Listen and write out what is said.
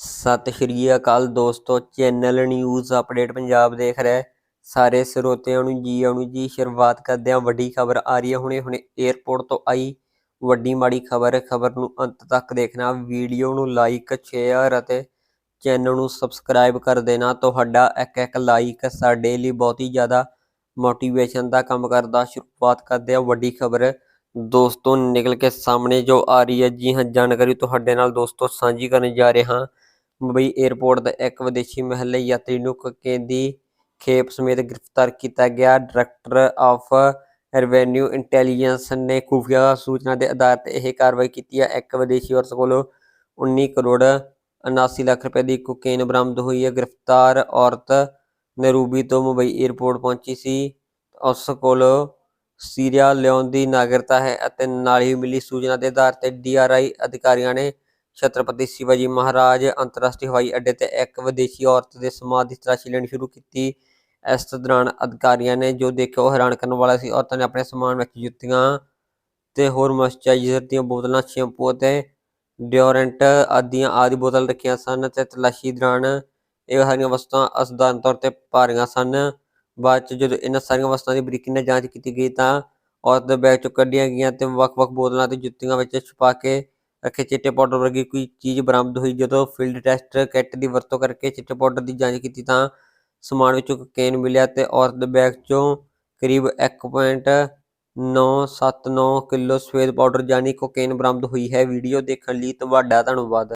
ਸਤਿ ਸ਼੍ਰੀ ਅਕਾਲ ਦੋਸਤੋ, channel news update Punjab ਦੇਖ ਰਹੇ ਸਾਰੇ ਸਰੋਤਿਆਂ ਨੂੰ ਜੀ ਆਇਆਂ ਜੀ, ਸ਼ੁਰੂਆਤ ਕਰਦੇ ਹਾਂ। ਵੱਡੀ ਖਬਰ ਆ ਰਹੀ ਹੈ ਹੁਣੇ ਹੁਣੇ 에ਅਰਪੋਰਟ ਤੋਂ ਆਈ ਵੱਡੀ ਮਾੜੀ ਖਬਰ। ਖਬਰ ਨੂੰ ਅੰਤ ਤੱਕ ਦੇਖਣਾ। ਵੀਡੀਓ ਨੂੰ ਲਾਈਕ ਸ਼ੇਅਰ ਅਤੇ ਚੈਨਲ ਨੂੰ ਸਬਸਕ੍ਰਾਈਬ ਕਰ ਦੇਣਾ। ਤੁਹਾਡਾ ਇੱਕ ਇੱਕ ਲਾਈਕ ਸਾਡੇ ਲਈ ਬਹੁਤ ਹੀ ਜ਼ਿਆਦਾ ਮੋਟੀਵੇਸ਼ਨ ਦਾ ਕੰਮ ਕਰਦਾ। ਸ਼ੁਰੂਆਤ ਕਰਦੇ ਹਾਂ ਵੱਡੀ ਖਬਰ। ਦੋਸਤੋ, ਨਿਕਲ ਕੇ ਸਾਹਮਣੇ ਜੋ ਆ ਰਹੀ ਹੈ, ਜੀ ਹਾਂ, ਜਾਣਕਾਰੀ ਤੁਹਾਡੇ ਨਾਲ ਦੋਸਤੋ, ਸਾਂਝੀ ਕਰਨ ਜਾ ਰਹੇ ਹਾਂ। ਮੁੰਬਈ 에ਅਰਪੋਰਟ ਦਾ ਇੱਕ ਵਿਦੇਸ਼ੀ ਮਹਿਲਾ ਯਾਤਰੀ ਨੂੰ ਕੋਕੇਨ ਦੀ ਖੇਪ ਸਮੇਤ ਗ੍ਰਿਫਤਾਰ ਕੀਤਾ ਗਿਆ। ਡਾਇਰੈਕਟਰ ਆਫ ਰੈਵਨਿਊ ਇੰਟੈਲੀਜੈਂਸ ਨੇ ਖੁਫੀਆ ਸੂਚਨਾ ਦੇ ਆਧਾਰ ਤੇ ਇਹ ਕਾਰਵਾਈ ਕੀਤੀ ਹੈ। ਇੱਕ ਵਿਦੇਸ਼ੀ ਔਰਤ ਕੋਲੋਂ 19 ਕਰੋੜ 79 ਲੱਖ ਰੁਪਏ ਦੀ ਕੋਕੇਨ ਬਰਾਮਦ ਹੋਈ ਹੈ। ਗ੍ਰਿਫਤਾਰ ਔਰਤ ਨਰੂਬੀ ਤੋਂ ਮੁੰਬਈ 에ਅਰਪੋਰਟ ਪਹੁੰਚੀ ਸੀ। ਉਸ ਕੋਲੋਂ ਸੀਰੀਆ ਲਿਆਉਣ ਦੀ ਨਾਗਰਿਕਤਾ ਹੈ ਅਤੇ ਨਾਲ ਹੀ ਮਿਲੀ ਸੂਚਨਾ ਦੇ ਆਧਾਰ ਤੇ ਡੀਆਰਆਈ ਅਧਿਕਾਰੀਆਂ ਨੇ ਛਤਰਪਤੀ ਸ਼ਿਵਾਜੀ ਮਹਾਰਾਜ ਅੰਤਰਰਾਸ਼ਟਰੀ ਹਵਾਈ ਅੱਡੇ ਤੇ ਇੱਕ ਵਿਦੇਸ਼ੀ ਔਰਤ ਦੇ ਸਮਾਧ ਦੀ ਤਲਾਸ਼ੀ ਲੈਣੀ ਸ਼ੁਰੂ ਕੀਤੀ। ਇਸ ਦੌਰਾਨ ਅਧਿਕਾਰੀਆਂ ਨੇ ਜੋ ਦੇਖਿਆ, ਉਹ ਹੈਰਾਨ ਕਰਨ ਵਾਲਾ ਸੀ। ਔਰਤਾਂ ਨੇ ਆਪਣੇ ਸਮਾਨ ਵਿੱਚ ਜੁੱਤੀਆਂ ਤੇ ਹੋਰ ਮੋਇਸਚਰਾਈਜ਼ਰ ਦੀਆਂ ਬੋਤਲਾਂ, ਸ਼ੈਂਪੂ ਅਤੇ ਡਿਓਰੈਂਟ ਆਦੀਆਂ ਆਦਿ ਬੋਤਲ ਰੱਖੀਆਂ ਸਨ ਤੇ ਤਲਾਸ਼ੀ ਦੌਰਾਨ ਇਹ ਸਾਰੀਆਂ ਵਸਤਾਂ ਅਸਧਾਰਨ ਤੌਰ ਤੇ ਭਾਰੀਆਂ ਸਨ। ਬਾਅਦ ਚ ਜਦੋਂ ਇਹਨਾਂ ਸਾਰੀਆਂ ਵਸਤਾਂ ਦੀ ਬਰੀਕੀ ਨਾਲ ਜਾਂਚ ਕੀਤੀ ਗਈ ਤਾਂ ਔਰਤ ਦੇ ਬੈਗ ਚੋਂ ਕੱਢੀਆਂ ਗਈਆਂ ਤੇ ਵੱਖ-ਵੱਖ ਬੋਤਲਾਂ ਤੇ ਜੁੱਤੀਆਂ ਵਿੱਚ ਛੁਪਾ ਕੇ ਰੱਖੇ ਚਿੱਟੇ ਪਾਊਡਰ ਵਰਗੀ ਕੋਈ ਚੀਜ਼ ਬਰਾਮਦ ਹੋਈ, ਜਦੋਂ ਫੀਲਡ ਟੈਸਟ ਕਿੱਟ ਦੀ ਵਰਤੋਂ ਕਰਕੇ ਚਿੱਟੇ ਪਾਊਡਰ ਦੀ ਜਾਂਚ ਕੀਤੀ ਤਾਂ ਸਮਾਨ ਵਿੱਚੋਂ ਕੋਕੇਨ ਮਿਲਿਆ ਤੇ ਔਰਤ ਦੇ ਬੈਗ ਚੋਂ ਕਰੀਬ 1.979 ਕਿਲੋ ਸਫੇਦ ਪਾਊਡਰ ਯਾਨੀ ਕੋਕੇਨ ਬਰਾਮਦ ਹੋਈ ਹੈ। ਵੀਡੀਓ ਦੇਖਣ ਲਈ ਤੁਹਾਡਾ ਧੰਨਵਾਦ।